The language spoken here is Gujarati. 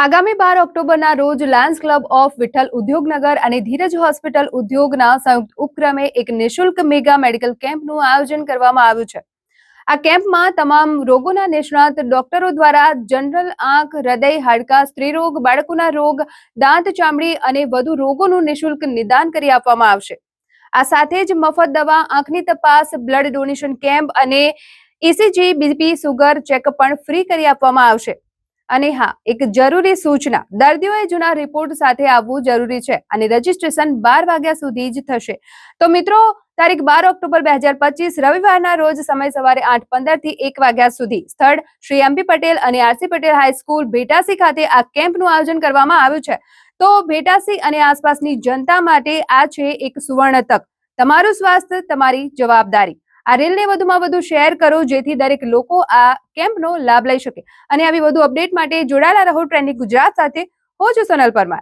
આગામી બાર ઓક્ટોબરના રોજ Lions club of Vitthal Udyognagar અને ધીરજ હોસ્પિટલ ઉદ્યોગના સંયુક્ત ઉપક્રમે એક નિશુલ્ક મેગા મેડિકલ કેમ્પનું આયોજન કરવામાં આવ્યું છે. આ કેમ્પમાં તમામ રોગોના નિષ્ણાત ડોક્ટરો દ્વારા જનરલ આંખ, હૃદય, હાડકાં, સ્ત્રીરોગ, બાળકોના રોગ, દાંત ચામડી અને વધુ રોગોનું નિશુલ્ક નિદાન કરી આપવામાં આવશે. આ સાથે જ મફત દવા, આંખની તપાસ, બ્લડ ડોનેશન કેમ્પ અને ઇસીજી, બીપી, સુગર ચેકઅપ પણ ફ્રી કરી આપવામાં આવશે. અને હા, એક જરૂરી સૂચના. દર્દીઓએ જૂના રિપોર્ટ સાથે આવવું જરૂરી છે અને રજીસ્ટ્રેશન બાર વાગ્યા સુધી જ થશે. તો મિત્રો, તારીખ બાર ઓક્ટોબર બે હજાર પચીસ, રવિવારના રોજ સમય સવારે આઠ પંદરથી એક વાગ્યા સુધી. સ્થળ શ્રી એમપી પટેલ અને આરસી પટેલ હાઈસ્કૂલ ભેટાસી ખાતે આ કેમ્પનું આયોજન કરવામાં આવ્યું છે. તો ભેટાસી અને આસપાસની જનતા માટે આ છે એક સુવર્ણ તક. તમારું સ્વાસ્થ્ય, તમારી જવાબદારી. આ રીલને વધુમાં વધુ શેર કરો, જેથી દરેક લોકો આ કેમ્પનો લાભ લઈ શકે. અને આવી વધુ અપડેટ માટે જોડાયેલા રહો ટ્રેન્ડિંગ ગુજરાત સાથે. હું છું સોનલ પરમાર.